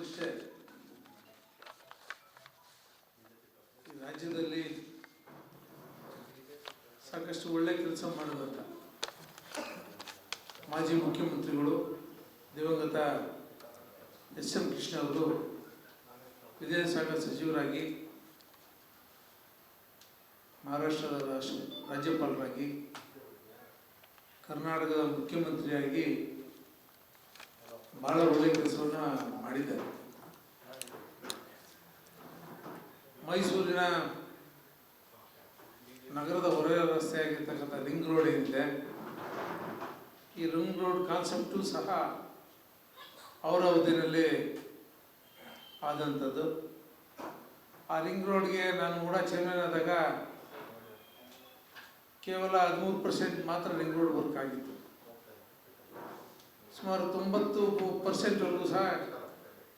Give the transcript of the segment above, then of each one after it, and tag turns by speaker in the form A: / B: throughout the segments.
A: ಹೇಳೋದಿಷ್ಟೇ ಈ ರಾಜ್ಯದಲ್ಲಿ ಸಾಕಷ್ಟು ಒಳ್ಳೆ ಕೆಲಸ ಮಾಡಿದಂಥ ಮಾಜಿ ಮುಖ್ಯಮಂತ್ರಿಗಳು ದಿವಂಗತ ಎಸ್ ಎಂ ಕೃಷ್ಣ ಅವರು ವಿಧಾನಸಭಾ ಸಚಿವರಾಗಿ, ಮಹಾರಾಷ್ಟ್ರದ ರಾಷ್ಟ್ರ ರಾಜ್ಯಪಾಲರಾಗಿ, ಕರ್ನಾಟಕದ ಮುಖ್ಯಮಂತ್ರಿಯಾಗಿ ಬಹಳ ಒಳ್ಳೆ ಕೆಲಸವನ್ನ ಮಾಡಿದ್ದಾರೆ. ಮೈಸೂರಿನ ನಗರದ ಹೊರ ರಸ್ತೆಯಾಗಿರ್ತಕ್ಕಂಥ ರಿಂಗ್ ರೋಡ್ ಏನಿದೆ, ಈ ರಿಂಗ್ ರೋಡ್ ಕಾನ್ಸೆಪ್ಟು ಸಹ ಅವರ ಅವಧಿನಲ್ಲಿ ಆದಂಥದ್ದು. ಆ ರಿಂಗ್ ರೋಡ್ಗೆ ನಾನು ಕೂಡ ಚೇರ್ಮನ್ ಆದಾಗ ಕೇವಲ ಹದಿಮೂರು ಪರ್ಸೆಂಟ್ ಮಾತ್ರ ರಿಂಗ್ ರೋಡ್ ವರ್ಕ್ ಆಗಿತ್ತು. ಸುಮಾರು ತೊಂಬತ್ತು ಪರ್ಸೆಂಟ್ವರೆಗೂ ಸಹ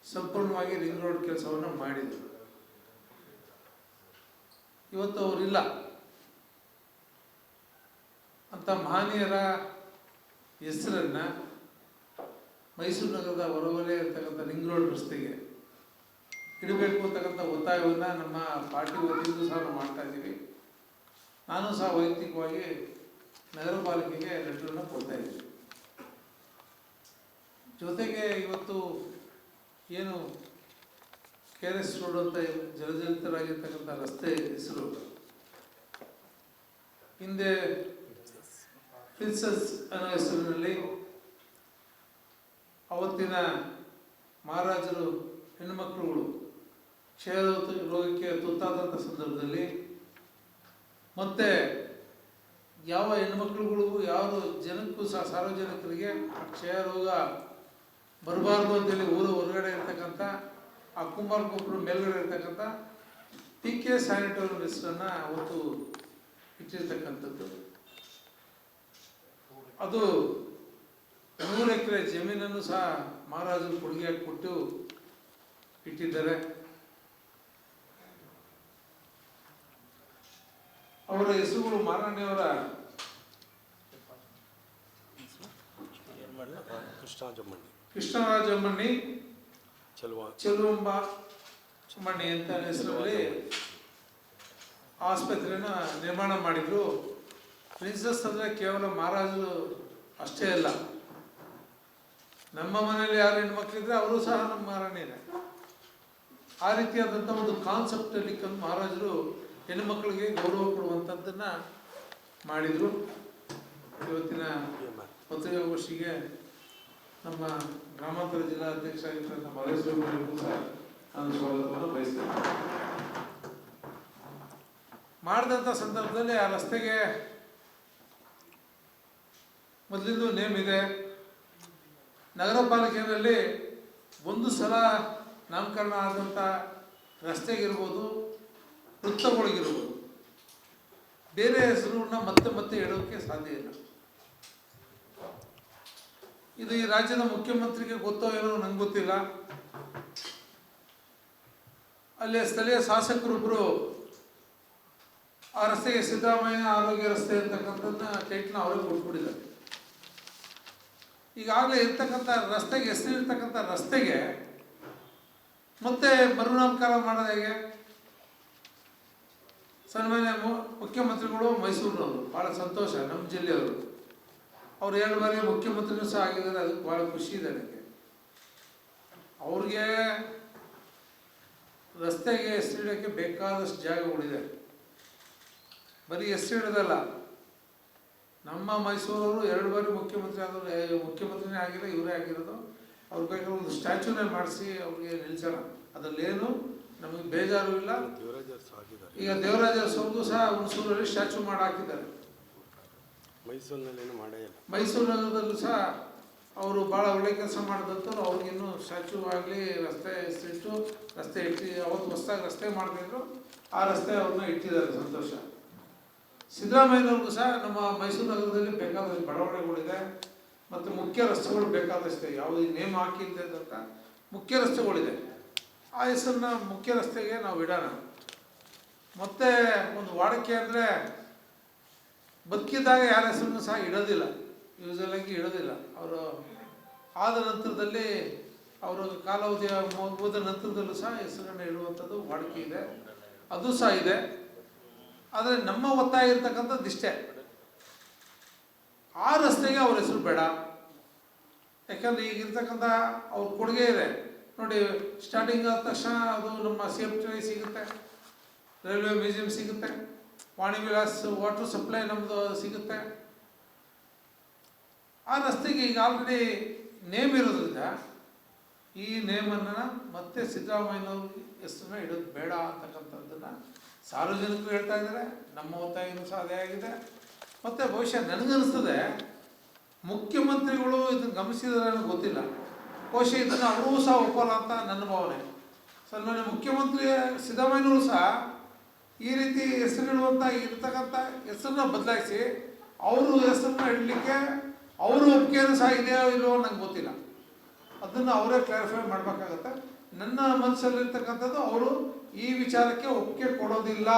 A: ಸಂಪೂರ್ಣವಾಗಿ ರಿಂಗ್ ರೋಡ್ ಕೆಲಸವನ್ನು ಮಾಡಿದರು. ಇವತ್ತು ಅವರಿಲ್ಲ. ಅಂತ ಮಹನೀಯರ ಹೆಸರನ್ನ ಮೈಸೂರು ನಗರದ ಹೊರವಲಯ ಇರ್ತಕ್ಕಂಥ ರಿಂಗ್ ರೋಡ್ ರಸ್ತೆಗೆ ಇಡಬೇಕು ಅಂತಕ್ಕಂಥ ಒತ್ತಾಯವನ್ನು ನಮ್ಮ ಪಾರ್ಟಿ ವತಿಯಿಂದ ಸಹ ನಾವು ಮಾಡ್ತಾ ಇದ್ದೀವಿ. ನಾನು ಸಹ ವೈಯಕ್ತಿಕವಾಗಿ ನಗರ ಪಾಲಿಕೆಗೆ ಲೆಟರನ್ನು ಕೊಡ್ತಾ ಇದ್ದೀನಿ. ಜೊತೆಗೆ ಇವತ್ತು ಏನು ಕೆ ಆರ್ ಎಸ್ ರೋಡ್ ಅಂತ ಜನಜನಿತರಾಗಿರ್ತಕ್ಕಂಥ ರಸ್ತೆ ಹೆಸರು. ಹಿಂದೆ ಪ್ರಿನ್ಸಸ್ ಅನ್ನೋ ಹೆಸರಿನಲ್ಲಿ ಅವತ್ತಿನ ಮಹಾರಾಜರು ಹೆಣ್ಣುಮಕ್ಕಳುಗಳು ಕ್ಷಯ ರೋಗ- ರೋಗಕ್ಕೆ ತುತ್ತಾದಂಥ ಸಂದರ್ಭದಲ್ಲಿ ಮತ್ತೆ ಯಾವ ಹೆಣ್ಣುಮಕ್ಳುಗಳಿಗೂ ಯಾವುದು ಜನಕ್ಕೂ ಸಹ ಸಾರ್ವಜನಿಕರಿಗೆ ಕ್ಷಯ ರೋಗ ಬರಬಾರ್ದು ಅಂತೇಳಿ ಊರು ಹೊರಗಡೆ ಇರ್ತಕ್ಕಂಥ, ಆ ಕುಂಬಾರ ಗೊಬ್ಬರ ಮೇಲ್ಗಡೆ ಇರ್ತಕ್ಕಂಥ ಪಿ ಕೆ ಸ್ಯಾನಿಟೋರಿಯಂ ಹೆಸರನ್ನು ಅವತ್ತು ಇಟ್ಟಿರ್ತಕ್ಕಂಥದ್ದು. ಅದು ಮೂರು ಎಕರೆ ಜಮೀನನ್ನು ಸಹ ಮಹಾರಾಜರು ಕೊಡುಗೆಯಾಗಿ ಕೊಟ್ಟು ಇಟ್ಟಿದ್ದಾರೆ. ಅವರ ಹೆಸರುಗಳು ಮಾರಣ್ಣಯವರ
B: ಕೃಷ್ಣಾಜಮ್ಮಣ್ಣಿ
A: ಕೃಷ್ಣರಾಜಮ್ಮಣ್ಣಿ
B: ಮಣ್ಣಿ
A: ಚೆಲುವಂಬ ಚುಮ್ಮಣ್ಣಿ ಅಂತ ಹೆಸರಲ್ಲಿ ಆಸ್ಪತ್ರೆನ ನಿರ್ಮಾಣ ಮಾಡಿದ್ರು. ಪ್ರಿನ್ಸಸ್ ಅಂದರೆ ಕೇವಲ ಮಹಾರಾಜರು ಅಷ್ಟೇ ಅಲ್ಲ. ನಮ್ಮ ಮನೆಯಲ್ಲಿ ಯಾರು ಹೆಣ್ಮಕ್ಳಿದ್ರೆ ಅವರು ಸಹ ನಮ್ಮ ಮಹಾರಾಣಿನೇ ಆ ರೀತಿಯಾದಂಥ ಒಂದು ಕಾನ್ಸೆಪ್ಟಲ್ಲಿ ಕಂದು ಮಹಾರಾಜರು ಹೆಣ್ಣುಮಕ್ಕಳಿಗೆ ಗೌರವ ಕೊಡುವಂಥದ್ದನ್ನು ಮಾಡಿದರು. ಇವತ್ತಿನ ಪತ್ರಿಕಾಗೋಷ್ಠಿಗೆ ನಮ್ಮ ಗ್ರಾಮಾಂತರ ಜಿಲ್ಲಾ ಅಧ್ಯಕ್ಷ ಆಗಿರ್ತಕ್ಕಂಥ ಮಹೇಶ್ವರಗೂ ಸಹ ನಾನು ಸ್ವಾಗತವನ್ನು ಬಯಸ್ತೇನೆ. ಮಾಡಿದಂಥ ಸಂದರ್ಭದಲ್ಲಿ ಆ ರಸ್ತೆಗೆ ಮೊದಲಿಂದು ನೇಮ್ ಇದೆ. ನಗರ ಪಾಲಿಕೆಯಲ್ಲಿ ಒಂದು ಸಲ ನಾಮಕರಣ ಆದಂಥ ರಸ್ತೆಗಿರ್ಬೋದು, ವೃತ್ತಗಳಿಗಿರ್ಬೋದು, ಬೇರೆ ಹೆಸರುಗಳನ್ನ ಮತ್ತೆ ಮತ್ತೆ ಇಡೋಕ್ಕೆ ಸಾಧ್ಯ ಇಲ್ಲ. ಇದು ಈ ರಾಜ್ಯದ ಮುಖ್ಯಮಂತ್ರಿಗೆ ಗೊತ್ತೋ ಏನೋ ನಂಗೆ ಗೊತ್ತಿಲ್ಲ. ಅಲ್ಲಿ ಸ್ಥಳೀಯ ಶಾಸಕರೊಬ್ಬರು ಆ ರಸ್ತೆಗೆ ಸಿದ್ದರಾಮಯ್ಯ ಆರೋಗ್ಯ ರಸ್ತೆ ಅಂತಕ್ಕಂಥದ್ದನ್ನ ಟೈಟ್ನ ಅವರೇ ಕೊಟ್ಬಿಟ್ಟಿದ್ದಾರೆ. ಈಗಾಗಲೇ ಇರ್ತಕ್ಕಂಥ ರಸ್ತೆಗೆ ಹೆಸರಿರ್ತಕ್ಕಂಥ ರಸ್ತೆಗೆ ಮತ್ತೆ ಮರುನಾಮಕರಣ ಮಾಡೋದು ಹೇಗೆ? ಸನ್ಮಾನ್ಯ ಮುಖ್ಯಮಂತ್ರಿಗಳು ಮೈಸೂರಿನವರು. ಭಾಳ ಸಂತೋಷ, ನಮ್ಮ ಜಿಲ್ಲೆಯವರು. ಅವ್ರು ಎರಡು ಬಾರಿ ಮುಖ್ಯಮಂತ್ರಿನೂ ಸಹ ಆಗಿದ್ದಾರೆ ಅದಕ್ಕೆ ಭಾಳ ಖುಷಿ ಇದೆ ನನಗೆ. ಅವ್ರಿಗೆ ರಸ್ತೆಗೆ ಹೆಸರಿಡೋಕ್ಕೆ ಬೇಕಾದಷ್ಟು ಜಾಗಗಳಿದೆ. ಬರೀ ಹೆಸರಿಡೋದಲ್ಲ ನಮ್ಮ ಮೈಸೂರವರು ಎರಡು ಬಾರಿ ಮುಖ್ಯಮಂತ್ರಿ ಆದವರು ಮುಖ್ಯಮಂತ್ರಿನೇ ಆಗಿಲ್ಲ ಇವರೇ ಆಗಿರೋದು. ಅವ್ರ ಬೇಕಾದ್ರೆ ಒಂದು ಸ್ಟ್ಯಾಚ್ಯೂನೇ ಮಾಡಿಸಿ ಅವ್ರಿಗೆ ನಿಲ್ಸೋಣ. ಅದರಲ್ಲೇನು ನಮಗೆ ಬೇಜಾರು ಇಲ್ಲ. ಈಗ ದೇವರಾಜ ಸಹ ಹುಣಸೂರಲ್ಲಿ ಸ್ಟ್ಯಾಚ್ಯೂ ಮಾಡಿ ಹಾಕಿದ್ದಾರೆ.
B: ಮೈಸೂರಿನಲ್ಲಿ ಇಲ್ಲ.
A: ಮೈಸೂರು ನಗರದಲ್ಲೂ ಸಹ ಅವರು ಭಾಳ ಒಳ್ಳೆ ಕೆಲಸ ಮಾಡಿದಂಥವ್ರು ಅವ್ರಿಗಿನ್ನೂ ಸ್ಟ್ಯಾಚು ಆಗಲಿ, ರಸ್ತೆ ಸಿಟ್ಟು ರಸ್ತೆ ಇಟ್ಟು, ಅವತ್ತು ಹೊಸದಾಗಿ ರಸ್ತೆ ಮಾಡ್ತಿದ್ರು. ಆ ರಸ್ತೆ ಅವ್ರನ್ನ ಇಟ್ಟಿದ್ದಾರೆ ಸಂತೋಷ. ಸಿದ್ದರಾಮಯ್ಯನವ್ರಿಗೂ ಸಹ ನಮ್ಮ ಮೈಸೂರು ನಗರದಲ್ಲಿ ಬೇಕಾದಷ್ಟು ಬಡಾವಣೆಗಳಿದೆ. ಮತ್ತು ಮುಖ್ಯ ರಸ್ತೆಗಳು ಬೇಕಾದಷ್ಟು. ಯಾವುದೇ ನೇಮ್ ಹಾಕಿಲ್ದಂಥ ಮುಖ್ಯ ರಸ್ತೆಗಳಿದೆ. ಆ ಹೆಸರನ್ನ ಮುಖ್ಯ ರಸ್ತೆಗೆ ನಾವು ಇಡೋಣ. ಮತ್ತೆ ಒಂದು ವಾಡಿಕೆ ಅಂದರೆ ಬದುಕಿದ್ದಾಗ ಯಾರ ಹೆಸರನ್ನು ಸಹ ಇಡೋದಿಲ್ಲ. ಯೂಸಲ್ ಆಗಿ ಇಡೋದಿಲ್ಲ. ಅವರು ಆದ ನಂತರದಲ್ಲಿ ಅವರ ಕಾಲಾವಧಿ ಹೋದ ನಂತರದಲ್ಲೂ ಸಹ ಹೆಸರನ್ನು ಇಡುವಂಥದ್ದು ವಾಡಿಕೆ ಇದೆ. ಅದು ಸಹ ಇದೆ. ಆದರೆ ನಮ್ಮ ಒತ್ತಾಯ ಇರ್ತಕ್ಕಂಥದ್ದು ಇಷ್ಟೇ ಆ ರಸ್ತೆಗೆ ಅವ್ರ ಹೆಸರು ಬೇಡ. ಯಾಕಂದ್ರೆ ಈಗ ಇರ್ತಕ್ಕಂಥ ಅವ್ರ ಕೊಡುಗೆ ಇದೆ. ನೋಡಿ ಸ್ಟಾರ್ಟಿಂಗ್ ಆದ ತಕ್ಷಣ ಅದು ನಮ್ಮ ಸಿ ಎಫ್ ಸಿಗುತ್ತೆ. ರೈಲ್ವೆ ಮ್ಯೂಸಿಯಂ ಸಿಗುತ್ತೆ. ವಾಣಿ ವಿಲಾಸ್ ವಾಟರ್ ಸಪ್ಲೈ ನಮ್ಮದು ಸಿಗುತ್ತೆ. ಆ ರಸ್ತೆಗೆ ಈಗ ಆಲ್ರೆಡಿ ನೇಮ್ ಇರೋದ್ರಿಂದ ಈ ನೇಮನ್ನು ಮತ್ತೆ ಸಿದ್ದರಾಮಯ್ಯನವ್ರ ಹೆಸರನ್ನ ಇಡೋದು ಬೇಡ ಅಂತಕ್ಕಂಥದ್ದನ್ನು ಸಾರ್ವಜನಿಕರು ಹೇಳ್ತಾ ಇದ್ದಾರೆ. ನಮ್ಮ ಒತ್ತಾಯನೂ ಸಹ ಅದೇ ಆಗಿದೆ. ಮತ್ತು ಬಹುಶಃ ನನಗನ್ನಿಸ್ತದೆ ಮುಖ್ಯಮಂತ್ರಿಗಳು ಇದನ್ನು ಗಮನಿಸಿದ್ರೆ ನನಗೆ ಗೊತ್ತಿಲ್ಲ. ಬಹುಶಃ ಇದನ್ನು ಅವರೂ ಸಹ ಒಪ್ಪಲ್ಲ ಅಂತ ನನ್ನ ಭಾವನೆ. ಸನ್ಮಾನ್ಯ ಮುಖ್ಯಮಂತ್ರಿ ಸಿದ್ದರಾಮಯ್ಯನವರು ಸಹ ಈ ರೀತಿ ಹೆಸರಿಡುವಂಥ ಇರ್ತಕ್ಕಂಥ ಹೆಸರನ್ನ ಬದಲಾಯಿಸಿ ಅವರು ಹೆಸರನ್ನ ಇಡಲಿಕ್ಕೆ ಅವರು ಒಪ್ಪಿಗೆನೂ ಸಹ ಇದೆಯೋ ಇಲ್ವೋ ನಂಗೆ ಗೊತ್ತಿಲ್ಲ. ಅದನ್ನು ಅವರೇ ಕ್ಲಾರಿಫೈ ಮಾಡಬೇಕಾಗತ್ತೆ. ನನ್ನ ಮನಸ್ಸಲ್ಲಿರ್ತಕ್ಕಂಥದ್ದು ಅವರು ಈ ವಿಚಾರಕ್ಕೆ ಒಪ್ಪಿಗೆ ಕೊಡೋದಿಲ್ಲ.